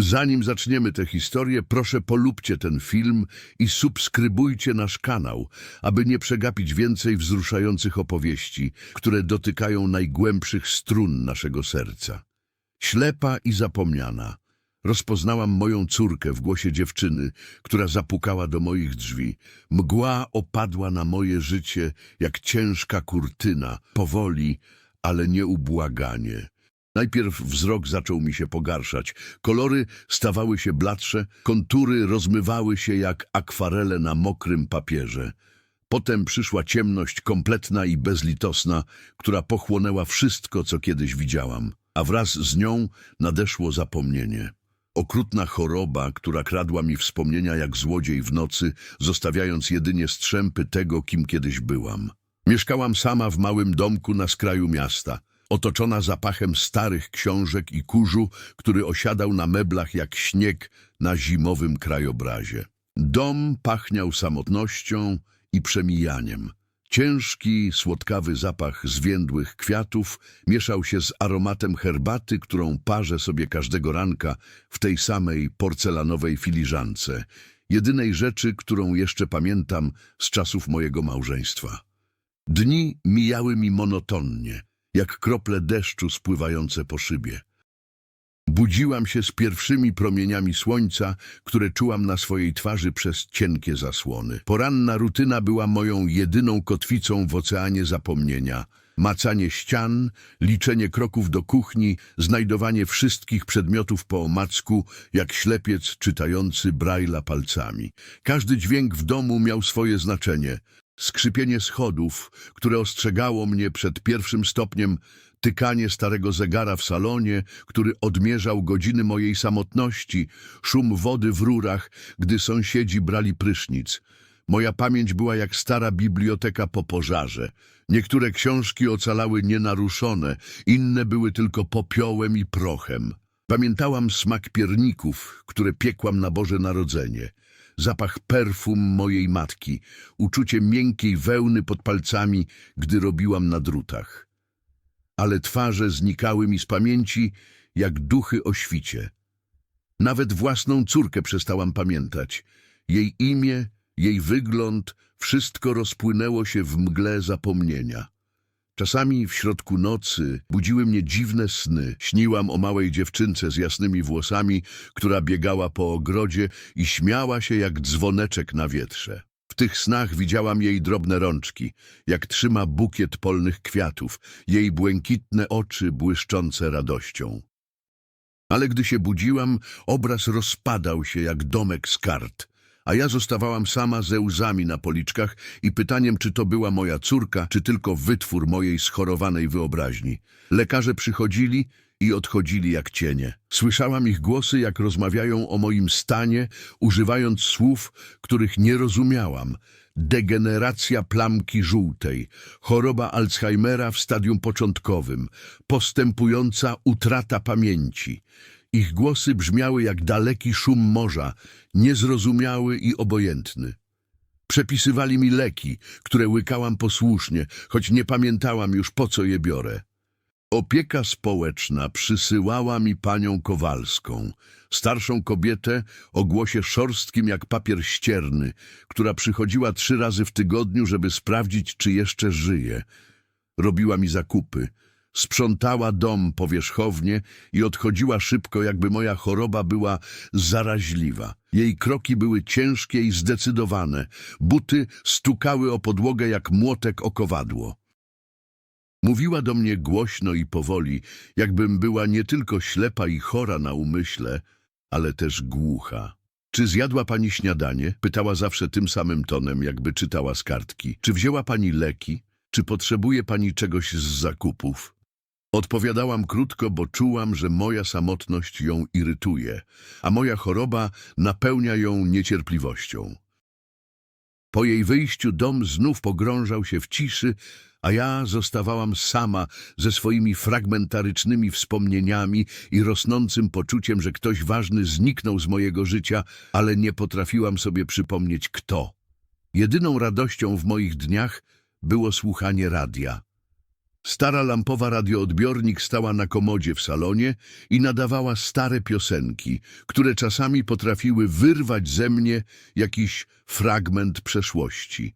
Zanim zaczniemy tę historię, proszę polubcie ten film i subskrybujcie nasz kanał, aby nie przegapić więcej wzruszających opowieści, które dotykają najgłębszych strun naszego serca. Ślepa i zapomniana. Rozpoznałam moją córkę w głosie dziewczyny, która zapukała do moich drzwi. Mgła opadła na moje życie jak ciężka kurtyna, powoli, ale nieubłaganie. Najpierw wzrok zaczął mi się pogarszać. Kolory stawały się bladsze, kontury rozmywały się jak akwarele na mokrym papierze. Potem przyszła ciemność kompletna i bezlitosna, która pochłonęła wszystko, co kiedyś widziałam. A wraz z nią nadeszło zapomnienie. Okrutna choroba, która kradła mi wspomnienia jak złodziej w nocy, zostawiając jedynie strzępy tego, kim kiedyś byłam. Mieszkałam sama w małym domku na skraju miasta, otoczona zapachem starych książek i kurzu, który osiadał na meblach jak śnieg na zimowym krajobrazie. Dom pachniał samotnością i przemijaniem. Ciężki, słodkawy zapach zwiędłych kwiatów mieszał się z aromatem herbaty, którą parzę sobie każdego ranka w tej samej porcelanowej filiżance, jedynej rzeczy, którą jeszcze pamiętam z czasów mojego małżeństwa. Dni mijały mi monotonnie, jak krople deszczu spływające po szybie. Budziłam się z pierwszymi promieniami słońca, które czułam na swojej twarzy przez cienkie zasłony. Poranna rutyna była moją jedyną kotwicą w oceanie zapomnienia. Macanie ścian, liczenie kroków do kuchni, znajdowanie wszystkich przedmiotów po omacku, jak ślepiec czytający Braille'a palcami. Każdy dźwięk w domu miał swoje znaczenie. Skrzypienie schodów, które ostrzegało mnie przed pierwszym stopniem, tykanie starego zegara w salonie, który odmierzał godziny mojej samotności, szum wody w rurach, gdy sąsiedzi brali prysznic. Moja pamięć była jak stara biblioteka po pożarze. Niektóre książki ocalały nienaruszone, inne były tylko popiołem i prochem. Pamiętałam smak pierników, które piekłam na Boże Narodzenie zapach perfum mojej matki, uczucie miękkiej wełny pod palcami, gdy robiłam na drutach. Ale twarze znikały mi z pamięci jak duchy o świcie. Nawet własną córkę przestałam pamiętać. Jej imię, jej wygląd, wszystko rozpłynęło się w mgle zapomnienia. Czasami w środku nocy budziły mnie dziwne sny. Śniłam o małej dziewczynce z jasnymi włosami, która biegała po ogrodzie i śmiała się jak dzwoneczek na wietrze. W tych snach widziałam jej drobne rączki, jak trzyma bukiet polnych kwiatów, jej błękitne oczy błyszczące radością. Ale gdy się budziłam, obraz rozpadał się jak domek z kart, a ja zostawałam sama ze łzami na policzkach i pytaniem, czy to była moja córka, czy tylko wytwór mojej schorowanej wyobraźni. Lekarze przychodzili i odchodzili jak cienie. Słyszałam ich głosy, jak rozmawiają o moim stanie, używając słów, których nie rozumiałam. Degeneracja plamki żółtej, choroba Alzheimera w stadium początkowym, postępująca utrata pamięci. Ich głosy brzmiały jak daleki szum morza, niezrozumiały i obojętny. Przepisywali mi leki, które łykałam posłusznie, choć nie pamiętałam już po co je biorę. Opieka społeczna przysyłała mi panią Kowalską, starszą kobietę o głosie szorstkim jak papier ścierny, która przychodziła trzy razy w tygodniu, żeby sprawdzić, czy jeszcze żyje. Robiła mi zakupy, sprzątała dom powierzchownie i odchodziła szybko, jakby moja choroba była zaraźliwa. Jej kroki były ciężkie i zdecydowane, buty stukały o podłogę jak młotek o kowadło. Mówiła do mnie głośno i powoli, jakbym była nie tylko ślepa i chora na umyśle, ale też głucha. Czy zjadła pani śniadanie? Pytała zawsze tym samym tonem, jakby czytała z kartki. Czy wzięła pani leki? Czy potrzebuje pani czegoś z zakupów? Odpowiadałam krótko, bo czułam, że moja samotność ją irytuje, a moja choroba napełnia ją niecierpliwością. Po jej wyjściu dom znów pogrążał się w ciszy, a ja zostawałam sama ze swoimi fragmentarycznymi wspomnieniami i rosnącym poczuciem, że ktoś ważny zniknął z mojego życia, ale nie potrafiłam sobie przypomnieć kto. Jedyną radością w moich dniach było słuchanie radia. Stara lampowa radioodbiornik stała na komodzie w salonie i nadawała stare piosenki, które czasami potrafiły wyrwać ze mnie jakiś fragment przeszłości.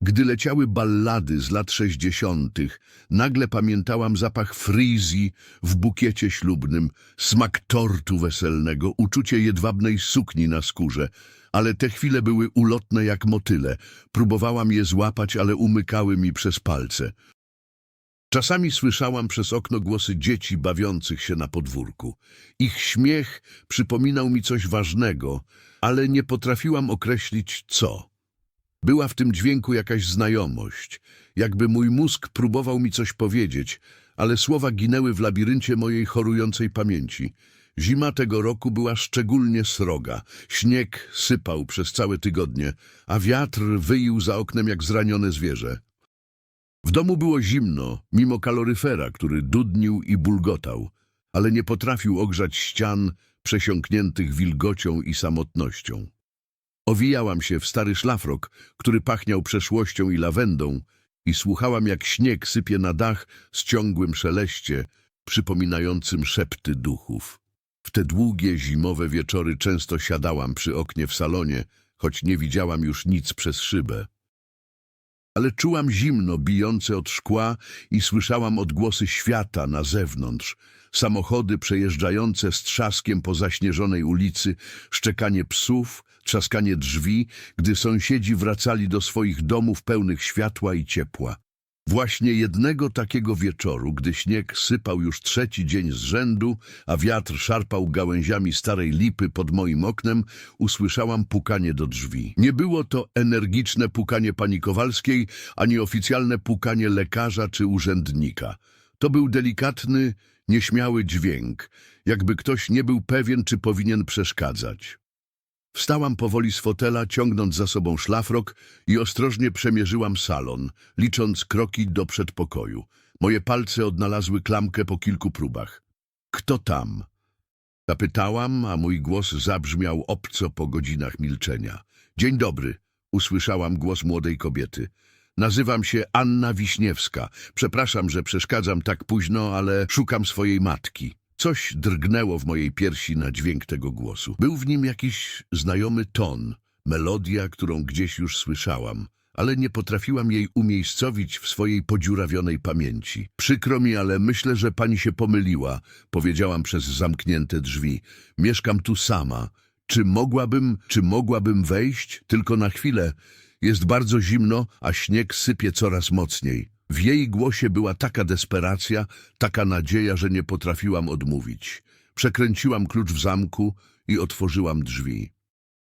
Gdy leciały ballady z lat sześćdziesiątych, nagle pamiętałam zapach fryzji w bukiecie ślubnym, smak tortu weselnego, uczucie jedwabnej sukni na skórze, ale te chwile były ulotne jak motyle. Próbowałam je złapać, ale umykały mi przez palce. Czasami słyszałam przez okno głosy dzieci bawiących się na podwórku. Ich śmiech przypominał mi coś ważnego, ale nie potrafiłam określić co. Była w tym dźwięku jakaś znajomość, jakby mój mózg próbował mi coś powiedzieć, ale słowa ginęły w labiryncie mojej chorującej pamięci. Zima tego roku była szczególnie sroga. Śnieg sypał przez całe tygodnie, a wiatr wyił za oknem jak zranione zwierzę. W domu było zimno, mimo kaloryfera, który dudnił i bulgotał, ale nie potrafił ogrzać ścian przesiąkniętych wilgocią i samotnością. Owijałam się w stary szlafrok, który pachniał przeszłością i lawendą i słuchałam, jak śnieg sypie na dach z ciągłym szeleście, przypominającym szepty duchów. W te długie, zimowe wieczory często siadałam przy oknie w salonie, choć nie widziałam już nic przez szybę. Ale czułam zimno bijące od szkła i słyszałam odgłosy świata na zewnątrz, samochody przejeżdżające z trzaskiem po zaśnieżonej ulicy, szczekanie psów, trzaskanie drzwi, gdy sąsiedzi wracali do swoich domów pełnych światła i ciepła. Właśnie jednego takiego wieczoru, gdy śnieg sypał już trzeci dzień z rzędu, a wiatr szarpał gałęziami starej lipy pod moim oknem, usłyszałam pukanie do drzwi. Nie było to energiczne pukanie pani Kowalskiej, ani oficjalne pukanie lekarza czy urzędnika. To był delikatny, nieśmiały dźwięk, jakby ktoś nie był pewien, czy powinien przeszkadzać. Wstałam powoli z fotela, ciągnąc za sobą szlafrok i ostrożnie przemierzyłam salon, licząc kroki do przedpokoju. Moje palce odnalazły klamkę po kilku próbach. Kto tam? Zapytałam, a mój głos zabrzmiał obco po godzinach milczenia. Dzień dobry, usłyszałam głos młodej kobiety. Nazywam się Anna Wiśniewska. Przepraszam, że przeszkadzam tak późno, ale szukam swojej matki. Coś drgnęło w mojej piersi na dźwięk tego głosu. Był w nim jakiś znajomy ton, melodia, którą gdzieś już słyszałam, ale nie potrafiłam jej umiejscowić w swojej podziurawionej pamięci. Przykro mi, ale myślę, że pani się pomyliła, powiedziałam przez zamknięte drzwi. Mieszkam tu sama. Czy mogłabym, czy mogłabym wejść? Tylko na chwilę. Jest bardzo zimno, a śnieg sypie coraz mocniej. W jej głosie była taka desperacja, taka nadzieja, że nie potrafiłam odmówić. Przekręciłam klucz w zamku i otworzyłam drzwi.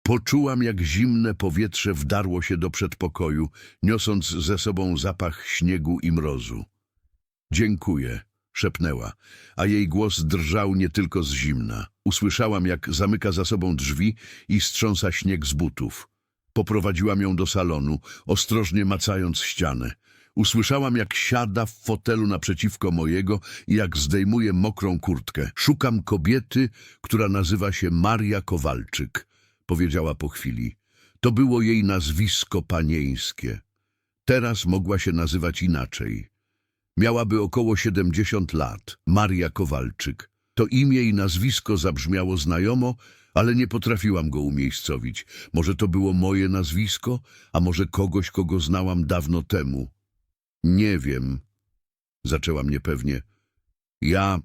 Poczułam, jak zimne powietrze wdarło się do przedpokoju, niosąc ze sobą zapach śniegu i mrozu. Dziękuję, szepnęła, a jej głos drżał nie tylko z zimna. Usłyszałam, jak zamyka za sobą drzwi i strząsa śnieg z butów. Poprowadziłam ją do salonu, ostrożnie macając ścianę. Usłyszałam, jak siada w fotelu naprzeciwko mojego i jak zdejmuje mokrą kurtkę. Szukam kobiety, która nazywa się Maria Kowalczyk, powiedziała po chwili. To było jej nazwisko panieńskie. Teraz mogła się nazywać inaczej. Miałaby około 70 lat. Maria Kowalczyk. To imię i nazwisko zabrzmiało znajomo, ale nie potrafiłam go umiejscowić. Może to było moje nazwisko, a może kogoś, kogo znałam dawno temu. Nie wiem, zaczęła mnie pewnie. Ja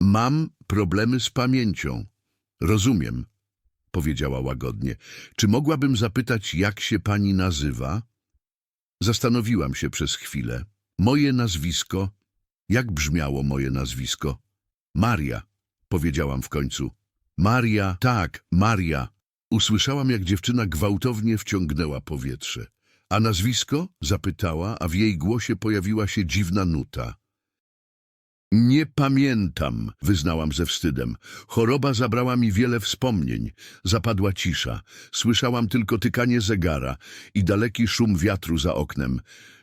mam problemy z pamięcią. Rozumiem, powiedziała łagodnie. Czy mogłabym zapytać, jak się pani nazywa? Zastanowiłam się przez chwilę. Moje nazwisko. Jak brzmiało moje nazwisko? Maria, powiedziałam w końcu. Maria, tak, Maria. Usłyszałam, jak dziewczyna gwałtownie wciągnęła powietrze. A nazwisko? zapytała, a w jej głosie pojawiła się dziwna nuta. Nie pamiętam, wyznałam ze wstydem. Choroba zabrała mi wiele wspomnień. Zapadła cisza. Słyszałam tylko tykanie zegara i daleki szum wiatru za oknem.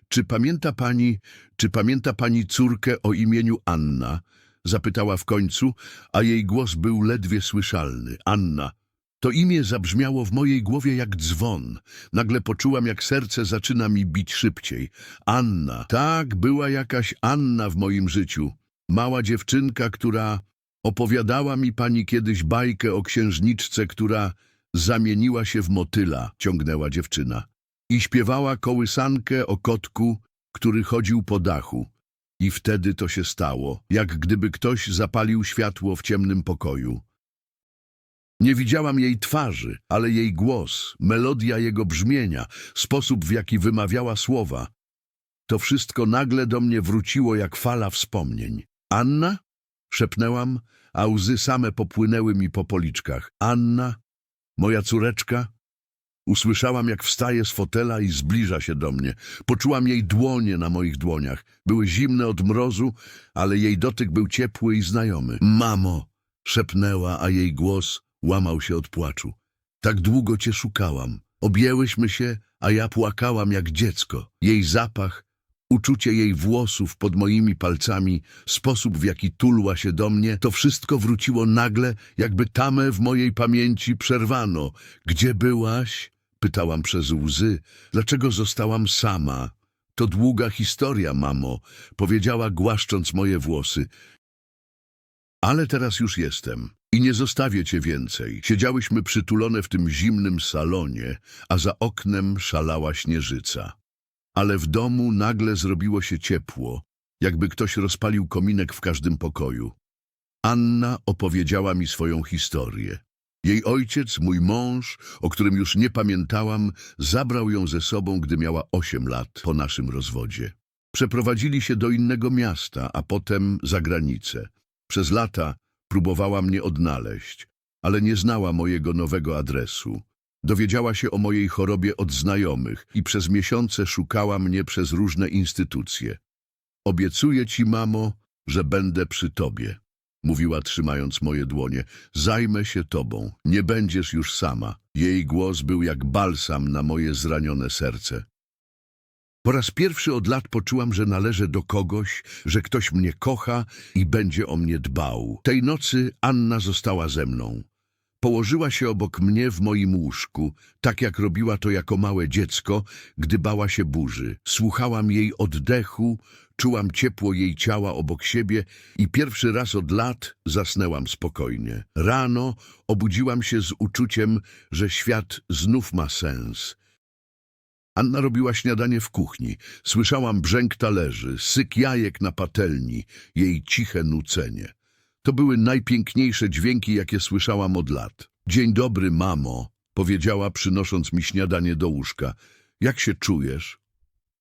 Czy pamięta pani, czy pamięta pani córkę o imieniu Anna? Zapytała w końcu, a jej głos był ledwie słyszalny. Anna. To imię zabrzmiało w mojej głowie jak dzwon. Nagle poczułam, jak serce zaczyna mi bić szybciej. Anna. Tak, była jakaś Anna w moim życiu. Mała dziewczynka, która opowiadała mi pani kiedyś bajkę o księżniczce, która zamieniła się w motyla, ciągnęła dziewczyna. I śpiewała kołysankę o kotku, który chodził po dachu. I wtedy to się stało, jak gdyby ktoś zapalił światło w ciemnym pokoju. Nie widziałam jej twarzy, ale jej głos, melodia jego brzmienia, sposób w jaki wymawiała słowa. To wszystko nagle do mnie wróciło jak fala wspomnień. Anna? Szepnęłam, a łzy same popłynęły mi po policzkach. Anna? Moja córeczka? Usłyszałam, jak wstaje z fotela i zbliża się do mnie. Poczułam jej dłonie na moich dłoniach. Były zimne od mrozu, ale jej dotyk był ciepły i znajomy. Mamo! szepnęła, a jej głos łamał się od płaczu. Tak długo cię szukałam. Objęłyśmy się, a ja płakałam jak dziecko. Jej zapach, uczucie jej włosów pod moimi palcami, sposób w jaki tulła się do mnie, to wszystko wróciło nagle, jakby tamę w mojej pamięci przerwano. Gdzie byłaś? Pytałam przez łzy. Dlaczego zostałam sama? To długa historia, mamo, powiedziała głaszcząc moje włosy. Ale teraz już jestem i nie zostawię cię więcej. Siedziałyśmy przytulone w tym zimnym salonie, a za oknem szalała śnieżyca. Ale w domu nagle zrobiło się ciepło, jakby ktoś rozpalił kominek w każdym pokoju. Anna opowiedziała mi swoją historię. Jej ojciec, mój mąż, o którym już nie pamiętałam, zabrał ją ze sobą, gdy miała osiem lat po naszym rozwodzie. Przeprowadzili się do innego miasta, a potem za granicę. Przez lata próbowała mnie odnaleźć, ale nie znała mojego nowego adresu. Dowiedziała się o mojej chorobie od znajomych i przez miesiące szukała mnie przez różne instytucje. Obiecuję ci, mamo, że będę przy tobie, mówiła trzymając moje dłonie. Zajmę się tobą, nie będziesz już sama. Jej głos był jak balsam na moje zranione serce. Po raz pierwszy od lat poczułam, że należę do kogoś, że ktoś mnie kocha i będzie o mnie dbał. Tej nocy Anna została ze mną. Położyła się obok mnie w moim łóżku, tak jak robiła to jako małe dziecko, gdy bała się burzy. Słuchałam jej oddechu, czułam ciepło jej ciała obok siebie i pierwszy raz od lat zasnęłam spokojnie. Rano obudziłam się z uczuciem, że świat znów ma sens. Anna robiła śniadanie w kuchni. Słyszałam brzęk talerzy, syk jajek na patelni, jej ciche nucenie. To były najpiękniejsze dźwięki, jakie słyszałam od lat. Dzień dobry, mamo, powiedziała, przynosząc mi śniadanie do łóżka. Jak się czujesz?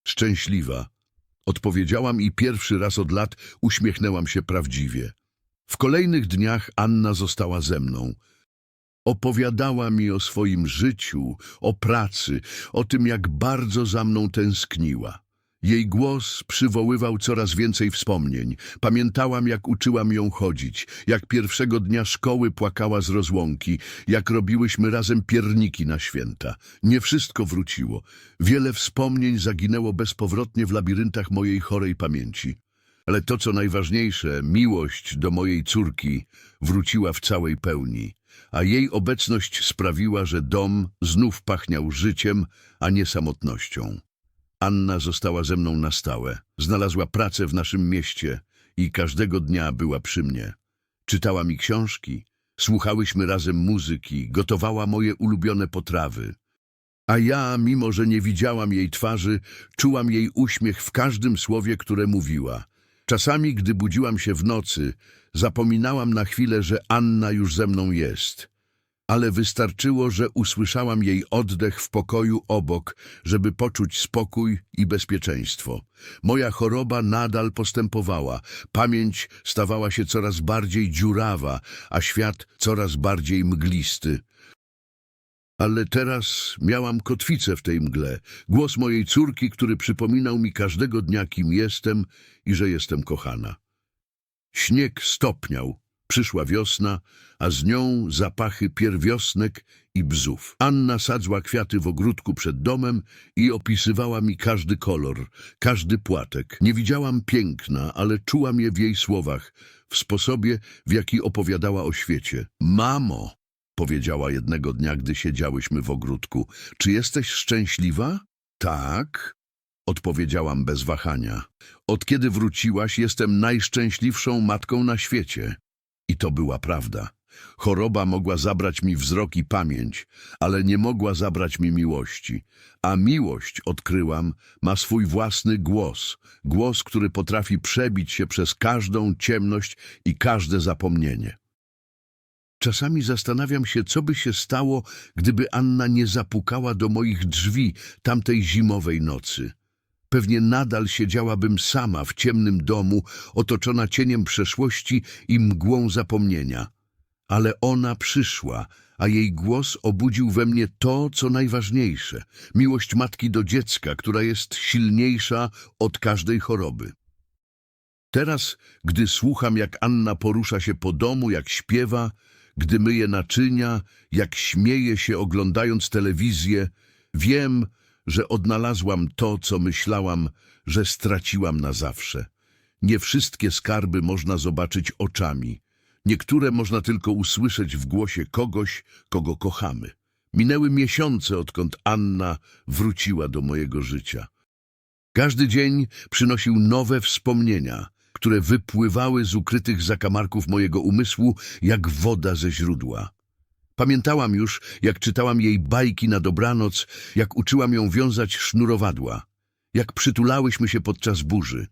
Szczęśliwa. Odpowiedziałam i pierwszy raz od lat uśmiechnęłam się prawdziwie. W kolejnych dniach Anna została ze mną. Opowiadała mi o swoim życiu, o pracy, o tym, jak bardzo za mną tęskniła. Jej głos przywoływał coraz więcej wspomnień. Pamiętałam, jak uczyłam ją chodzić, jak pierwszego dnia szkoły płakała z rozłąki, jak robiłyśmy razem pierniki na święta. Nie wszystko wróciło. Wiele wspomnień zaginęło bezpowrotnie w labiryntach mojej chorej pamięci. Ale to, co najważniejsze, miłość do mojej córki wróciła w całej pełni, a jej obecność sprawiła, że dom znów pachniał życiem, a nie samotnością. Anna została ze mną na stałe. Znalazła pracę w naszym mieście i każdego dnia była przy mnie. Czytała mi książki, słuchałyśmy razem muzyki, gotowała moje ulubione potrawy. A ja, mimo że nie widziałam jej twarzy, czułam jej uśmiech w każdym słowie, które mówiła. Czasami, gdy budziłam się w nocy, zapominałam na chwilę, że Anna już ze mną jest. Ale wystarczyło, że usłyszałam jej oddech w pokoju obok, żeby poczuć spokój i bezpieczeństwo. Moja choroba nadal postępowała, pamięć stawała się coraz bardziej dziurawa, a świat coraz bardziej mglisty. Ale teraz miałam kotwicę w tej mgle, głos mojej córki, który przypominał mi każdego dnia, kim jestem i że jestem kochana. Śnieg stopniał, przyszła wiosna, a z nią zapachy pierwiosnek i bzów. Anna sadzła kwiaty w ogródku przed domem i opisywała mi każdy kolor, każdy płatek. Nie widziałam piękna, ale czułam je w jej słowach, w sposobie, w jaki opowiadała o świecie. Mamo! powiedziała jednego dnia, gdy siedziałyśmy w ogródku. Czy jesteś szczęśliwa? Tak, odpowiedziałam bez wahania. Od kiedy wróciłaś, jestem najszczęśliwszą matką na świecie. I to była prawda. Choroba mogła zabrać mi wzrok i pamięć, ale nie mogła zabrać mi miłości. A miłość, odkryłam, ma swój własny głos. Głos, który potrafi przebić się przez każdą ciemność i każde zapomnienie. Czasami zastanawiam się, co by się stało, gdyby Anna nie zapukała do moich drzwi tamtej zimowej nocy. Pewnie nadal siedziałabym sama w ciemnym domu, otoczona cieniem przeszłości i mgłą zapomnienia. Ale ona przyszła, a jej głos obudził we mnie to, co najważniejsze – miłość matki do dziecka, która jest silniejsza od każdej choroby. Teraz, gdy słucham, jak Anna porusza się po domu, jak śpiewa, gdy myje naczynia, jak śmieje się oglądając telewizję, wiem, że odnalazłam to, co myślałam, że straciłam na zawsze. Nie wszystkie skarby można zobaczyć oczami. Niektóre można tylko usłyszeć w głosie kogoś, kogo kochamy. Minęły miesiące, odkąd Anna wróciła do mojego życia. Każdy dzień przynosił nowe wspomnienia, które wypływały z ukrytych zakamarków mojego umysłu jak woda ze źródła. Pamiętałam już, jak czytałam jej bajki na dobranoc, jak uczyłam ją wiązać sznurowadła, jak przytulałyśmy się podczas burzy.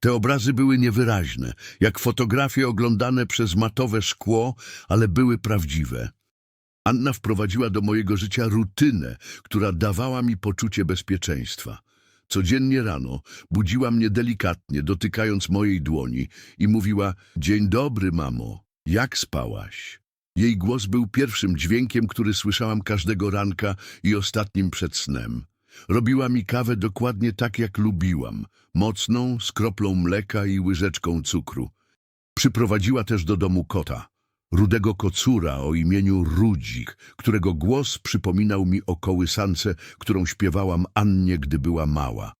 Te obrazy były niewyraźne, jak fotografie oglądane przez matowe szkło, ale były prawdziwe. Anna wprowadziła do mojego życia rutynę, która dawała mi poczucie bezpieczeństwa. Codziennie rano budziła mnie delikatnie, dotykając mojej dłoni i mówiła – Dzień dobry, mamo, jak spałaś? Jej głos był pierwszym dźwiękiem, który słyszałam każdego ranka i ostatnim przed snem. Robiła mi kawę dokładnie tak, jak lubiłam, mocną, z kroplą mleka i łyżeczką cukru. Przyprowadziła też do domu kota, rudego kocura o imieniu Rudzik, którego głos przypominał mi o kołysance, którą śpiewałam Annie, gdy była mała.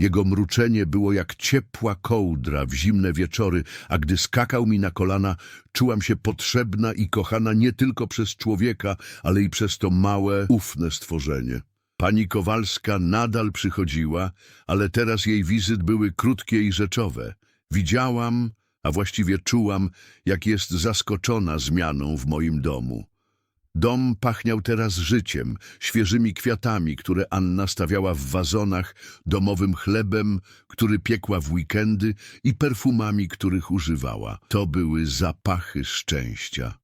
Jego mruczenie było jak ciepła kołdra w zimne wieczory, a gdy skakał mi na kolana, czułam się potrzebna i kochana nie tylko przez człowieka, ale i przez to małe, ufne stworzenie. Pani Kowalska nadal przychodziła, ale teraz jej wizyt były krótkie i rzeczowe. Widziałam, a właściwie czułam, jak jest zaskoczona zmianą w moim domu. Dom pachniał teraz życiem, świeżymi kwiatami, które Anna stawiała w wazonach, domowym chlebem, który piekła w weekendy i perfumami, których używała. To były zapachy szczęścia.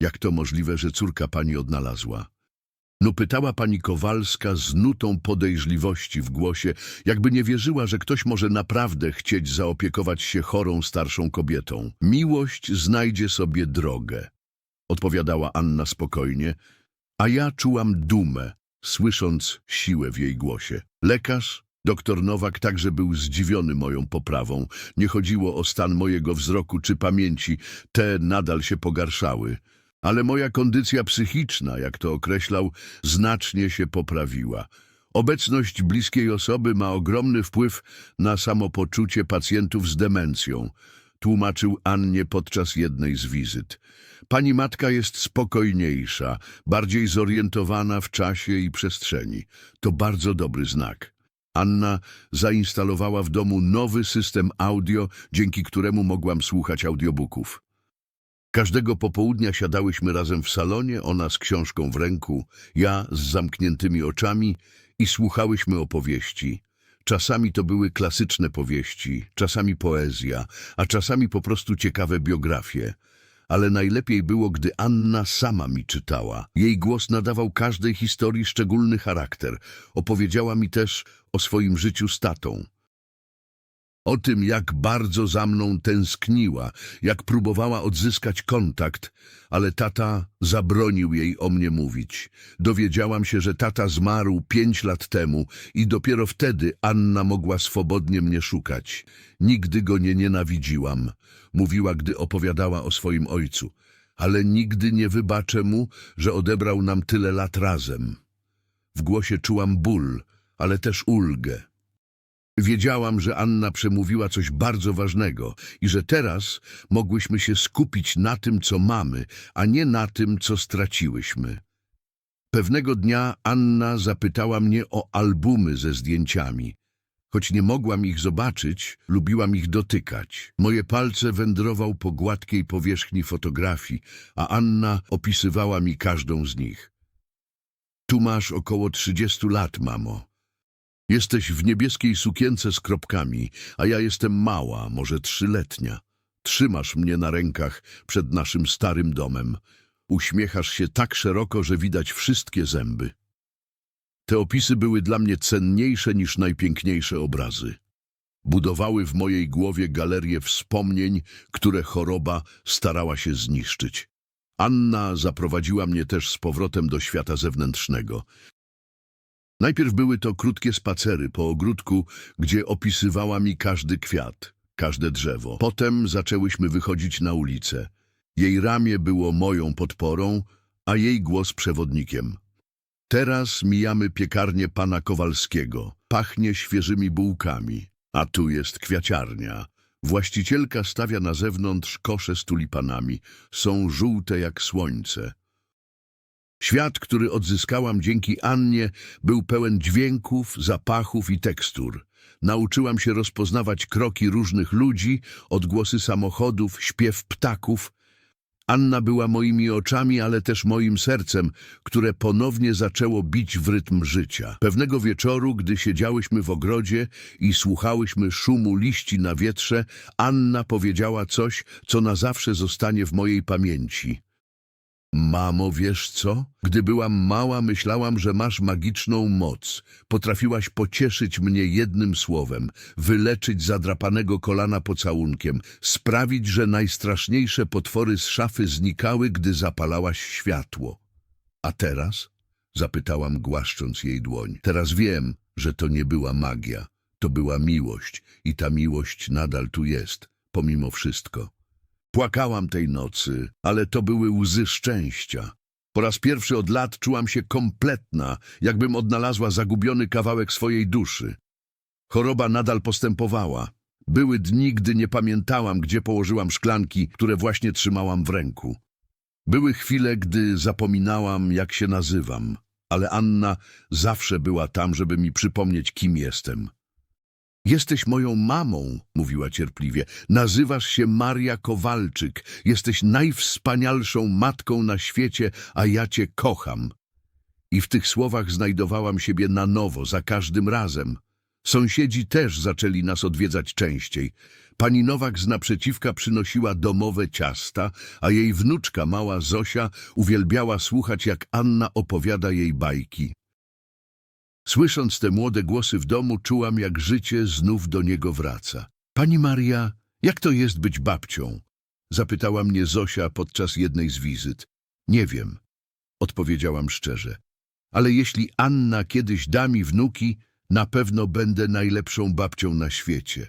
Jak to możliwe, że córka pani odnalazła? No pytała pani Kowalska z nutą podejrzliwości w głosie, jakby nie wierzyła, że ktoś może naprawdę chcieć zaopiekować się chorą starszą kobietą. Miłość znajdzie sobie drogę, odpowiadała Anna spokojnie, a ja czułam dumę, słysząc siłę w jej głosie. Lekarz, doktor Nowak, także był zdziwiony moją poprawą. Nie chodziło o stan mojego wzroku czy pamięci, te nadal się pogarszały. Ale moja kondycja psychiczna, jak to określał, znacznie się poprawiła. Obecność bliskiej osoby ma ogromny wpływ na samopoczucie pacjentów z demencją, tłumaczył Annie podczas jednej z wizyt. Pani matka jest spokojniejsza, bardziej zorientowana w czasie i przestrzeni. To bardzo dobry znak. Anna zainstalowała w domu nowy system audio, dzięki któremu mogłam słuchać audiobooków. Każdego popołudnia siadałyśmy razem w salonie, ona z książką w ręku, ja z zamkniętymi oczami i słuchałyśmy opowieści. Czasami to były klasyczne powieści, czasami poezja, a czasami po prostu ciekawe biografie. Ale najlepiej było, gdy Anna sama mi czytała. Jej głos nadawał każdej historii szczególny charakter. Opowiedziała mi też o swoim życiu z tatą. O tym, jak bardzo za mną tęskniła, jak próbowała odzyskać kontakt, ale tata zabronił jej o mnie mówić. Dowiedziałam się, że tata zmarł pięć lat temu i dopiero wtedy Anna mogła swobodnie mnie szukać. Nigdy go nie nienawidziłam, mówiła, gdy opowiadała o swoim ojcu, ale nigdy nie wybaczę mu, że odebrał nam tyle lat razem. W głosie czułam ból, ale też ulgę. Wiedziałam, że Anna przemówiła coś bardzo ważnego i że teraz mogłyśmy się skupić na tym, co mamy, a nie na tym, co straciłyśmy. Pewnego dnia Anna zapytała mnie o albumy ze zdjęciami. Choć nie mogłam ich zobaczyć, lubiłam ich dotykać. Moje palce wędrował po gładkiej powierzchni fotografii, a Anna opisywała mi każdą z nich. Tu masz około trzydziestu lat, mamo. Jesteś w niebieskiej sukience z kropkami, a ja jestem mała, może trzyletnia. Trzymasz mnie na rękach przed naszym starym domem. Uśmiechasz się tak szeroko, że widać wszystkie zęby. Te opisy były dla mnie cenniejsze niż najpiękniejsze obrazy. Budowały w mojej głowie galerię wspomnień, które choroba starała się zniszczyć. Anna zaprowadziła mnie też z powrotem do świata zewnętrznego. Najpierw były to krótkie spacery po ogródku, gdzie opisywała mi każdy kwiat, każde drzewo. Potem zaczęłyśmy wychodzić na ulicę. Jej ramię było moją podporą, a jej głos przewodnikiem. Teraz mijamy piekarnię pana Kowalskiego. Pachnie świeżymi bułkami. A tu jest kwiaciarnia. Właścicielka stawia na zewnątrz kosze z tulipanami. Są żółte jak słońce. Świat, który odzyskałam dzięki Annie, był pełen dźwięków, zapachów i tekstur. Nauczyłam się rozpoznawać kroki różnych ludzi, odgłosy samochodów, śpiew ptaków. Anna była moimi oczami, ale też moim sercem, które ponownie zaczęło bić w rytm życia. Pewnego wieczoru, gdy siedziałyśmy w ogrodzie i słuchałyśmy szumu liści na wietrze, Anna powiedziała coś, co na zawsze zostanie w mojej pamięci. Mamo, wiesz co? Gdy byłam mała, myślałam, że masz magiczną moc. Potrafiłaś pocieszyć mnie jednym słowem, wyleczyć zadrapanego kolana pocałunkiem, sprawić, że najstraszniejsze potwory z szafy znikały, gdy zapalałaś światło. A teraz? Zapytałam, głaszcząc jej dłoń. Teraz wiem, że to nie była magia. To była miłość i ta miłość nadal tu jest, pomimo wszystko. Płakałam tej nocy, ale to były łzy szczęścia. Po raz pierwszy od lat czułam się kompletna, jakbym odnalazła zagubiony kawałek swojej duszy. Choroba nadal postępowała. Były dni, gdy nie pamiętałam, gdzie położyłam szklanki, które właśnie trzymałam w ręku. Były chwile, gdy zapominałam, jak się nazywam, ale Anna zawsze była tam, żeby mi przypomnieć, kim jestem. Jesteś moją mamą, mówiła cierpliwie. Nazywasz się Maria Kowalczyk. Jesteś najwspanialszą matką na świecie, a ja cię kocham. I w tych słowach znajdowałam siebie na nowo, za każdym razem. Sąsiedzi też zaczęli nas odwiedzać częściej. Pani Nowak z naprzeciwka przynosiła domowe ciasta, a jej wnuczka, mała Zosia, uwielbiała słuchać, jak Anna opowiada jej bajki. Słysząc te młode głosy w domu, czułam, jak życie znów do niego wraca. Pani Maria, jak to jest być babcią? Zapytała mnie Zosia podczas jednej z wizyt. Nie wiem, odpowiedziałam szczerze. Ale jeśli Anna kiedyś da mi wnuki, na pewno będę najlepszą babcią na świecie.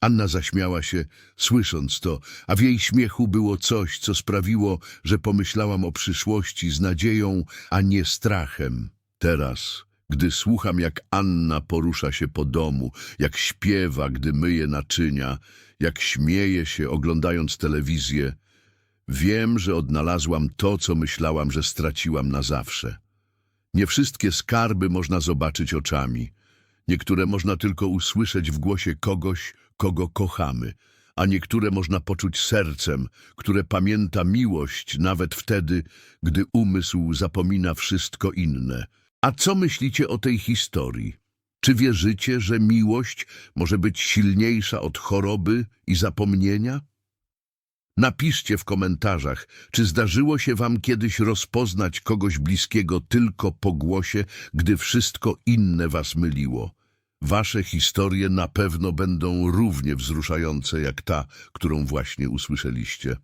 Anna zaśmiała się, słysząc to, a w jej śmiechu było coś, co sprawiło, że pomyślałam o przyszłości z nadzieją, a nie strachem. Teraz, gdy słucham, jak Anna porusza się po domu, jak śpiewa, gdy myje naczynia, jak śmieje się, oglądając telewizję, wiem, że odnalazłam to, co myślałam, że straciłam na zawsze. Nie wszystkie skarby można zobaczyć oczami. Niektóre można tylko usłyszeć w głosie kogoś, kogo kochamy, a niektóre można poczuć sercem, które pamięta miłość nawet wtedy, gdy umysł zapomina wszystko inne. A co myślicie o tej historii? Czy wierzycie, że miłość może być silniejsza od choroby i zapomnienia? Napiszcie w komentarzach, czy zdarzyło się wam kiedyś rozpoznać kogoś bliskiego tylko po głosie, gdy wszystko inne was myliło. Wasze historie na pewno będą równie wzruszające jak ta, którą właśnie usłyszeliście.